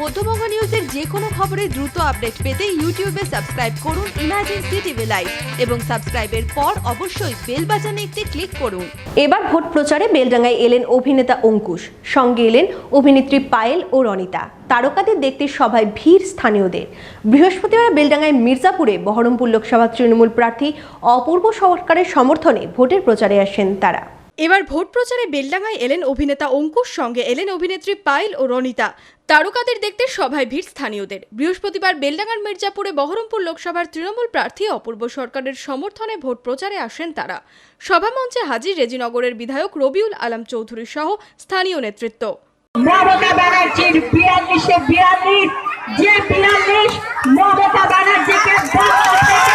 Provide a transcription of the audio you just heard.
মধ্যবঙ্গ নিউজের যে কোনো খবরের দ্রুত আপডেট পেতে ইউটিউবে সাবস্ক্রাইব করুন ইমার্জেন্সি টিভি লাইভ এবং সাবস্ক্রাইবের পর অবশ্যই বেল বাটনে একটি ক্লিক করুন। এবার ভোট প্রচারে বেলডাঙ্গায় এলেন অভিনেতা অঙ্কুশ, সঙ্গে এলেন অভিনেত্রী পায়েল ও রনিতা। তারকাদের দেখতে সবাই ভিড় স্থানীয়দের। বৃহস্পতিবার বেলডাঙ্গায় মির্জাপুরে বহরমপুর লোকসভা তৃণমূল প্রার্থী অপূর্ব সরকারের সমর্থনে ভোটের প্রচারে আসেন তারা। এবার ভোট প্রচারে বেলডাঙ্গায় এলেন অভিনেতা অঙ্কুশ, সঙ্গে এলেন অভিনেত্রী পায়েল ও রনিতা। তারকাদের দেখতে সভায় ভিড় স্থানীয়দের। বৃহস্পতিবার বেলডাঙ্গার মির্জাপুরে বহরমপুর লোকসভার তৃণমূল প্রার্থী অপূর্ব সরকারের সমর্থনে ভোট প্রচারে আসেন তারা। সভামঞ্চে হাজির রেজিনগরের বিধায়ক রবিউল আলম চৌধুরী সহ স্থানীয় নেতৃত্ব। মমতা ব্যানার্জির বিয়াল্লিশে বিয়াল্লিশ মমতা ব্যানার্জিকে বাংলা থেকে